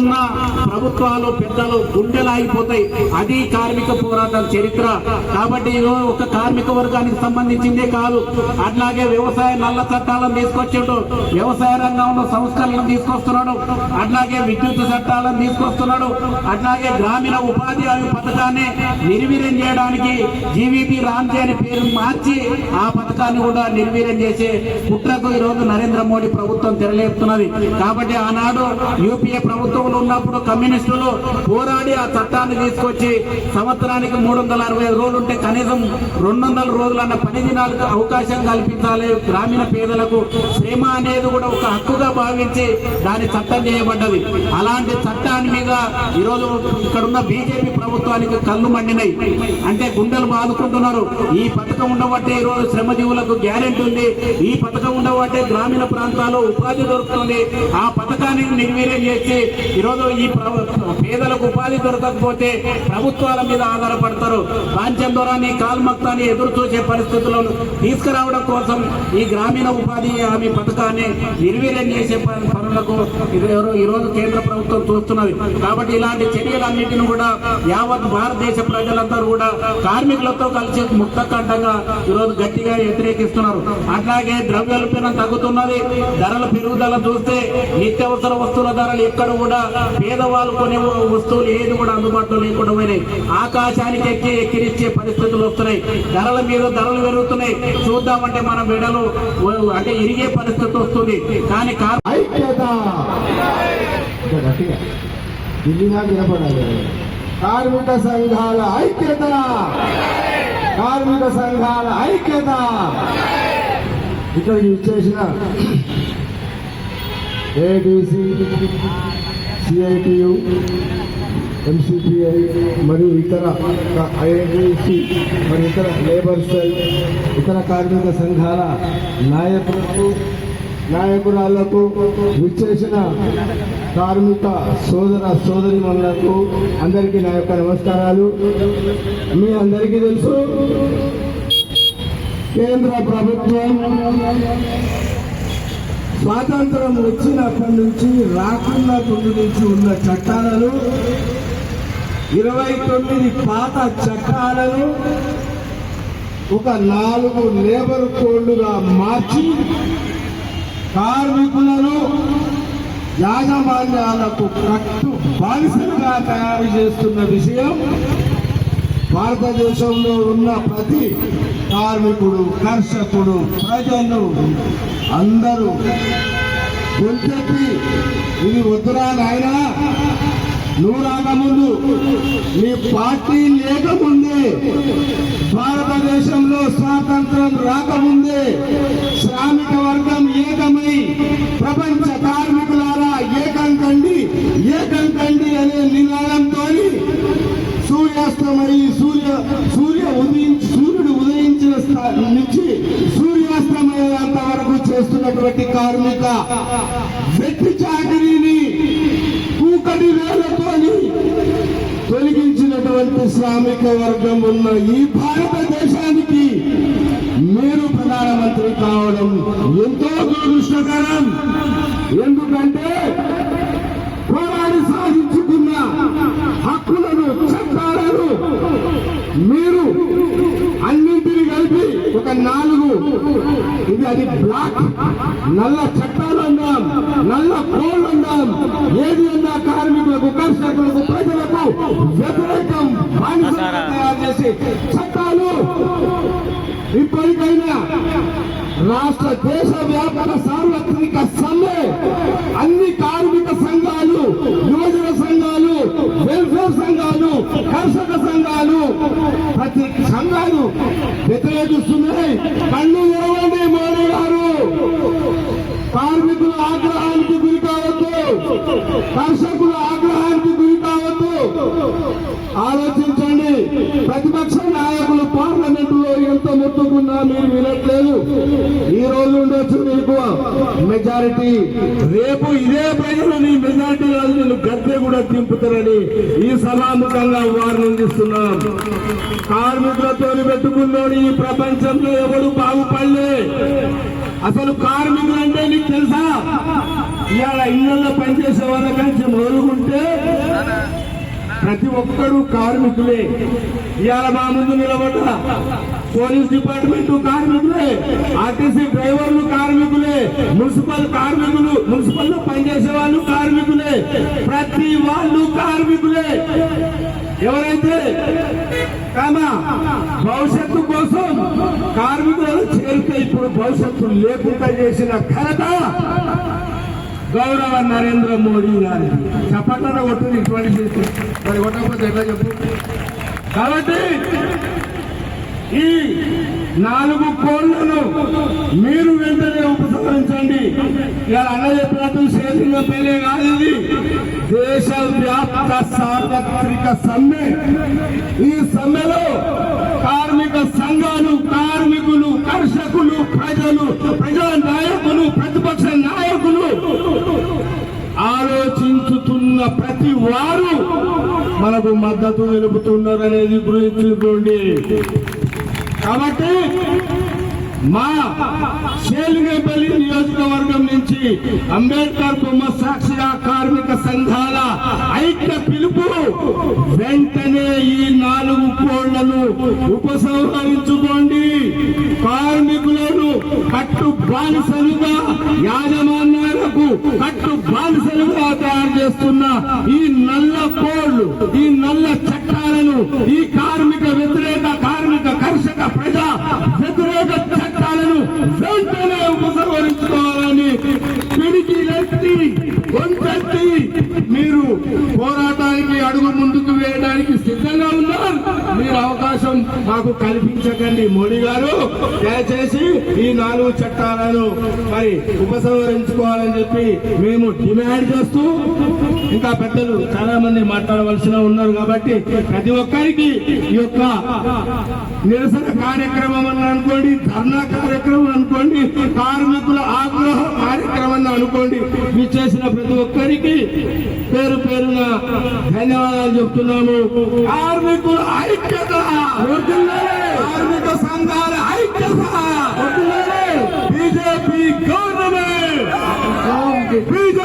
ఉన్న ప్రభుత్వాలు పెద్దలు గుండెలు ఆగిపోతాయి అది కార్మిక పోరాటం చరిత్ర. కాబట్టి ఈరోజు ఒక కార్మిక వర్గానికి సంబంధించిందే కాదు. అట్లాగే వ్యవసాయ నల్ల చట్టాలను తీసుకొచ్చాడు. వ్యవసాయ రంగంలో సంస్కరణలు తీసుకొస్తున్నాడు. అట్లాగే విద్యుత్ చట్టాలను తీసుకొస్తున్నాడు. అట్లాగే గ్రామీణ ఉపాధి హామీ పథకాన్ని నిర్వీర్యం చేయడానికి జీవీపీ రామ్జీ అనే పేరు మార్చి ఆ పథకాన్ని కూడా నిర్వీర్యం చేసే కుట్రకు ఈ రోజు నరేంద్ర మోడీ ప్రభుత్వం తెరలేపుతున్నది. కాబట్టి ఆనాడు యూపీఏ ప్రభుత్వంలో ఉన్నప్పుడు కమ్యూనిస్టులు పోరాడి ఆ చట్టాన్ని తీసుకొచ్చి సంవత్సరానికి మూడు వందల అరవై ఐదు రోజులు ఉంటే కనీసం రెండు వందల రోజులు అన్న పని దినాలకు అవకాశం కల్పించాలి. గ్రామీణ పేదలకు శ్రమ అనేది కూడా ఒక హక్కుగా భావించి దాని చట్టం చేయబడ్డది. అలాంటి చట్టాన్ని మీద ఈరోజు ఇక్కడున్న బీజేపీ ప్రభుత్వానికి కళ్ళు మండినాయి. అంటే గుండెలు బాదుకుంటున్నారు. ఈ పథకం ఉండబట్టే ఈరోజు శ్రమజీవులకు గ్యారెంటీ ఉంది. ఈ పథకం ఉండబట్టే గ్రామీణ ప్రాంతాల్లో ఉపాధి దొరుకుతుంది. ఆ పథకాన్ని నిర్వీర్యం చేసి ఈరోజు ఈ పేదలకు ఉపాధి దొరకకపోతే ప్రభుత్వాల మీద ఆధారపడతారు. బాంఛం దొరాన్ని కాల్మక్తాన్ని ఎదురు చూసే పరిస్థితులను తీసుకురావడం కోసం ఈ గ్రామీణ ఉపాధి హామీ పథకాన్ని నిర్వీర్యం చేసే పనులకు ఈరోజు ఎవరో కేంద్ర ప్రభుత్వం చూస్తున్నది. కాబట్టి ఇలాంటి చర్యలన్నింటినీ కూడా యావత్ భారతదేశ ప్రజలందరూ కూడా కార్మికులతో కలిసి ముక్తకంఠంగా ఈరోజు గట్టిగా వ్యతిరేకిస్తున్నారు. అట్లాగే ద్రవ్యోల్బణం తగ్గుతున్నది. ధరల పెరుగుదల చూస్తే నిత్యావసర వస్తువుల ధరలు ఎక్కడ కూడా పేదవాళ్ళు కొనే వస్తువులు ఏది కూడా అందుబాటులో లేకుండా పోయినాయి. ఆకాశానికి ఎక్కి ఎక్కిరిచ్చే పరిస్థితులు వస్తున్నాయి. ధరల మీద ధరలు పెరుగుతున్నాయి. చూద్దామంటే మన మెడలు అంటే ఇరిగే పరిస్థితి వస్తుంది. కానీ కార్మిక సంఘాల ఐక్యత. కార్మిక సంఘాల ఐక్యత. ఇక్కడ యూజ్ చేసిన ఏబిసి సిఐటియు ఎంసిపిఐ మరియు ఇతర ఐఐటిసి మరియు ఇతర లేబర్ సెల్ ఇతర కార్మిక సంఘాల నాయకులకు నాయకురాళ్ళకు విచ్చేసిన కార్మిక సోదర సోదరిమణులకు అందరికీ నా యొక్క నమస్కారాలు. మీ అందరికీ తెలుసు కేంద్ర ప్రభుత్వం స్వాతంత్రం వచ్చినప్పటి నుంచి రాకుండా ముందు నుంచి ఉన్న చట్టాలను ఇరవై తొమ్మిది పాత చట్టాలను ఒక నాలుగు లేబర్ కోడ్లుగా మార్చి కార్మికులను యాజమాన్యాలకు కట్టు బానిసలుగా తయారు చేస్తున్న విషయం భారతదేశంలో ఉన్న ప్రతి కార్మికుడు కర్షకుడు ప్రజలు అందరూ గొంతెత్తి ఇది వద్దురా నాయనా నువ్వు రాకముందు నీ పార్టీ లేకముందే భారతదేశంలో స్వాతంత్రం రాకముందే శ్రామిక వర్గం ఏకమై ప్రపంచ కార్మికులారా ఏకం కండి ఏకం కండి అనే నినాదంతో ఉన్నటువంటి కార్మిక వెట్టి చాకరీని కూకటి వేలతోని తొలగించినటువంటి శ్రామిక వర్గం ఉన్న ఈ భారతదేశానికి మీరు ప్రధానమంత్రి కావడం ఎంతో దురదృష్టకరం. ఎందుకంటే పోరాడి సాధించుకున్న హక్కులను చట్టాలను మీరు అన్నింటినీ కలిపి ఒక నాలుగు ఇది అది బ్లాక్ నల్ల చట్టాలు అన్నాం నల్ల కోళ్ళు అన్నాం ఏది అన్నా కార్మికులకు కర్షకులకు ప్రజలకు వ్యతిరేకం తయారు చేసి చట్టాలు. ఇప్పటికైనా రాష్ట్ర దేశ వ్యాపక సార్వత్రిక సమ్మె అన్ని కార్మిక సంఘాలు యువజన సంఘాలు వెల్ఫేర్ సంఘాలు కర్షక సంఘాలు ప్రతి సంఘాలు వ్యతిరేకిస్తున్నాయి కళ్ళు తెరవండి మోడీ గారు కార్మికుల ఆగ్రహానికి గురి కావద్దు. కర్షకుల ఆగ్రహానికి గురి కావద్దు. ఆలోచించండి. ప్రతిపక్ష నాయకులు పార్లమెంటులో ఎంత ఎంత ముట్టుకున్నా మీరు వినట్లేదు. ఈ రోజు ఉండొచ్చు మీకు. మెజారిటీ. రేపు ఇదే ప్రజలు నీ మెజారిటీ కాదు నేను గద్దె కూడా దింపుతారని ఈ సభాముఖంగా వారిని అందిస్తున్నాం. కార్మికులతో పెట్టుకున్నోడు ఈ ప్రపంచంలో ఎవడు బాగుపడలే. అసలు కార్మికులు అంటే నీకు తెలుసా? ఇవాళ ఇళ్ళల్లో పనిచేసే వాళ్ళ కంటే మొదలుకుంటే ప్రతి ఒక్కరూ కార్మికులే. ఇవాళ మా ముందు నిలబడ్డ పోలీస్ డిపార్ట్మెంట్ కార్మికులే ఆర్టీసీ డ్రైవర్లు కార్మికులే మున్సిపల్ కార్మికులు మున్సిపల్లో పనిచేసే వాళ్ళు కార్మికులే ప్రతి వాళ్ళు కార్మికులే. ఎవరైతే కామా భవిష్యత్తు కోసం కార్మికులను చేరితే ఇప్పుడు భవిష్యత్తు లేకుండా చేసిన ఘనత గౌరవ నరేంద్ర మోడీ గారి చప్పట్ల కొట్టు ఇటువంటి చేస్తే మరి కొట్టకపోతే ఎట్లా చెప్పు? కాబట్టి ఈ నాలుగు కోళ్ళను మీరు వెంటనే ఉపసంహరించండి. ఇలా అన్న చెప్పినట్టు శేషంగా పెళ్ళి కాదు ఇది. దేశవ్యాప్త సార్వత్రిక సమ్మె. ఈ సమ్మెలో కార్మిక సంఘాలు కార్మికులు కర్షకులు ప్రజలు ప్రజా నాయకులు ప్రతిపక్ష నాయకులు ఆలోచించుతున్న ప్రతి వారు మనకు మద్దతు తెలుపుతున్నారు అనేది గుర్తుంచుకోండి. కాబట్టి మా శేలింగపల్లి నియోజకవర్గం నుంచి అంబేద్కర్ బొమ్మ సాక్షిగా కార్మిక సంఘాల ఐక్య పిలుపు వెంటనే ఈ నాలుగు కోళ్ళను ఉపసంహరించుకోండి. కార్మికులను కట్టు బానిసలుగా యాజమా కట్టు బానిసలుగా తయారు చేస్తున్న ఈ నల్ల కోళ్ళు ఈ నల్ల చట్టాలను ఈ కార్మిక వ్యతిరేక కార్మిక కర్షక ప్రజా వ్యతిరేక చట్టాలను వెంటనే ఉపసంహరించుకో మాకు కల్పించకండి. మోడీ గారు దయచేసి ఈ నాలుగు చట్టాలను మరి ఉపసంహరించుకోవాలని చెప్పి మేము డిమాండ్ చేస్తూ ఇంకా పెద్దలు చాలా మంది మాట్లాడవలసిన ఉన్నారు కాబట్టి ప్రతి ఒక్కరికి ఈ యొక్క నిరసన కార్యక్రమం అని అనుకోండి ధర్నా కార్యక్రమం అనుకోండి కార్మికుల ఆగ్రహం అనుకోండి. చేసిన ప్రతి ఒక్కరికి పేరు పేరున ధన్యవాదాలు చెప్తున్నాము. కార్మికుల ఐక్యత. కార్మిక సంఘాల ఐక్యత. BJP government. బీజేపీ